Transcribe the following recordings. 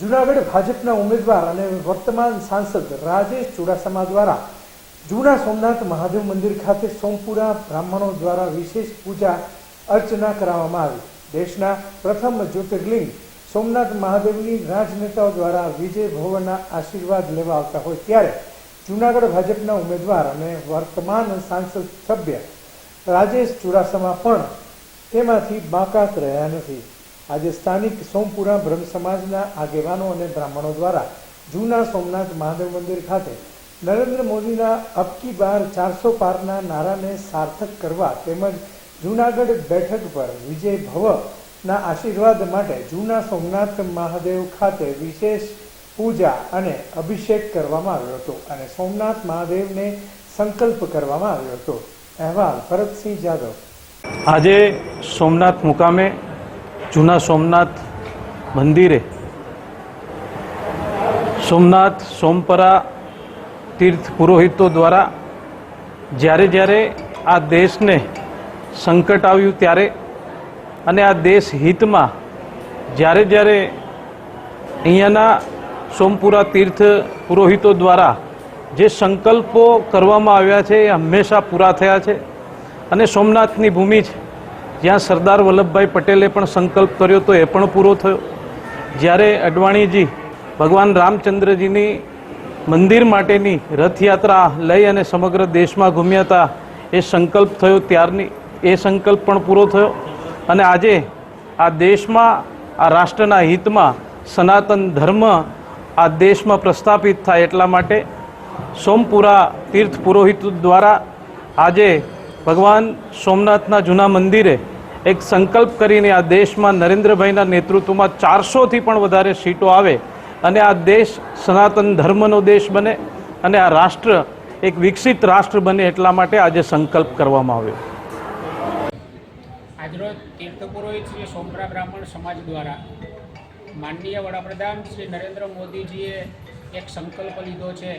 જુનાગઢ ભાજપના ઉમેદવાર અને વર્તમાન સાંસદ રાજેશ ચુડાસમા દ્વારા જૂના સોમનાથ મહાદેવ મંદિર ખાતે સોમપુરા બ્રાહ્મણો દ્વારા વિશેષ પૂજા, અર્ચના કરાવવામાં આવી. દેશના પ્રથમ જ્યોતિર્લિંગ સોમનાથ મહાદેવની રાજનેતાઓ દ્વારા વિજય ભવનના આશીર્વાદ લેવા આવતા હોય ત્યારે જૂનાગઢ ભાજપના ઉમેદવાર અને વર્તમાન સાંસદ સભ્ય રાજેશ ચુડાસમા પણ તેમાંથી બાકાત રહ્યા નથી. આજે સ્થાનિક સોમપુરા બ્રહ્મ સમાજના આગેવાનો અને બ્રાહ્મણો દ્વારા જૂના સોમનાથ મહાદેવ મંદિર ખાતે નરેન્દ્ર મોદીના અબકી બાર ચારસો પારના નારાને સાર્થક કરવા તેમજ જૂનાગઢ બેઠક પર વિજય ભવના આશીર્વાદ માટે જૂના સોમનાથ મહાદેવ ખાતે વિશેષ પૂજા અને અભિષેક કરવામાં આવ્યો હતો અને સોમનાથ મહાદેવને સંકલ્પ કરવામાં આવ્યો હતો. અહેવાલ, ભરતસિંહ જાદવ. આજે સોમનાથ મુકામે જૂના સોમનાથ મંદિરે સોમનાથ સોમપરા તીર્થ પુરોહિતો દ્વારા જ્યારે જ્યારે આ દેશને સંકટ આવ્યું ત્યારે અને આ દેશ હિતમાં જ્યારે જ્યારે અહીંયાના સોમપુરા તીર્થ પુરોહિતો દ્વારા જે સંકલ્પો કરવામાં આવ્યા છે એ હંમેશા પૂરા થયા છે અને સોમનાથની ભૂમિ છે. જ્યાં સરદાર વલ્લભભાઈ પટેલે પણ સંકલ્પ કર્યો તો એ પણ પૂરો થયો. જ્યારે અડવાણીજી ભગવાન રામચંદ્રજીની મંદિર માટેની રથયાત્રા લઈ અને સમગ્ર દેશમાં ઘૂમ્યા હતા, એ સંકલ્પ થયો ત્યારની, એ સંકલ્પ પણ પૂરો થયો. અને આજે આ દેશમાં, આ રાષ્ટ્રના હિતમાં સનાતન ધર્મ આ દેશમાં પ્રસ્થાપિત થાય એટલા માટે સોમપુરા તીર્થ પુરોહિત દ્વારા આજે ભગવાન સોમનાથના જૂના મંદિરે એક સંકલ્પ કરીને આ દેશમાં નરેન્દ્રભાઈના નેતૃત્વમાં ચારસોથી પણ વધારે સીટો આવે અને આ દેશ સનાતન ધર્મનો દેશ બને અને આ રાષ્ટ્ર એક વિકસિત રાષ્ટ્ર બને એટલા માટે આજે સંકલ્પ કરવામાં આવ્યો. આજરોજ તીર્થ પુરોહિત શ્રી સોમરા બ્રાહ્મણ સમાજ દ્વારા માનનીય વડાપ્રધાન શ્રી નરેન્દ્ર મોદીજીએ એક સંકલ્પ લીધો છે,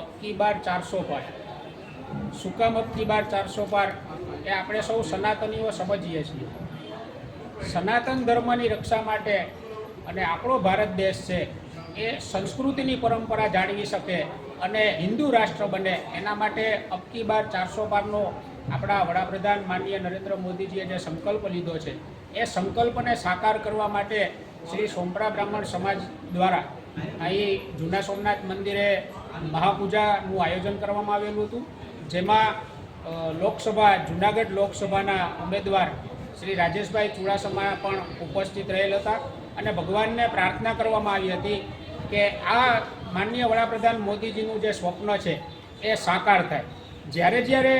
અબકી બાર ચારસો પાર શું બાર ચારસો પાર એ આપણે સૌ સનાતનીઓ સમજીએ છીએ. સનાતન ધર્મની રક્ષા માટે અને આપણો ભારત દેશ છે એ સંસ્કૃતિની પરંપરા જાળવી શકે અને હિન્દુ રાષ્ટ્ર બને એના માટે અબકી બાર ચારસો પારનો આપણા વડાપ્રધાન માનનીય નરેન્દ્ર મોદીજીએ જે સંકલ્પ લીધો છે એ સંકલ્પને સાકાર કરવા માટે શ્રી સોમપરા બ્રાહ્મણ સમાજ દ્વારા અહીં જૂના સોમનાથ મંદિરે મહાપૂજાનું આયોજન કરવામાં આવેલું હતું. જેમાં લોકસભા, જૂનાગઢ લોકસભાના ઉમેદવાર શ્રી રાજેશભાઈ ચુડાસમા પણ ઉપસ્થિત રહેલ હતા અને ભગવાનને પ્રાર્થના કરવામાં આવી હતી કે આ માનનીય વડાપ્રધાન મોદીજીનું જે સ્વપ્ન છે એ સાકાર થાય. જ્યારે જ્યારે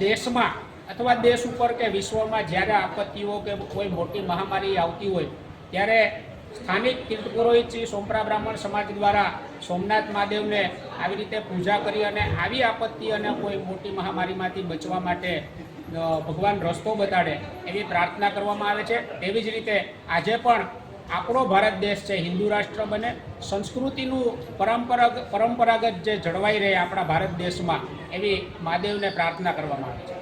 દેશમાં અથવા દેશ ઉપર કે વિશ્વમાં જ્યારે આપત્તિઓ કે કોઈ મોટી મહામારી આવતી હોય, ત્યારે સ્થાનિક તીર્થ શ્રી સોમપરા બ્રાહ્મણ સમાજ દ્વારા સોમનાથ મહાદેવને આવી રીતે પૂજા કરી અને આવી આપત્તિ અને કોઈ મોટી મહામારીમાંથી બચવા માટે ભગવાન રસ્તો બતાડે એવી પ્રાર્થના કરવામાં આવે છે. એવી જ રીતે આજે પણ આપણો ભારત દેશ છે, હિન્દુ રાષ્ટ્ર બને, સંસ્કૃતિનું પરંપરાગત પરંપરાગત જે જળવાઈ રહે આપણા ભારત દેશમાં એવી મહાદેવને પ્રાર્થના કરવામાં આવે છે.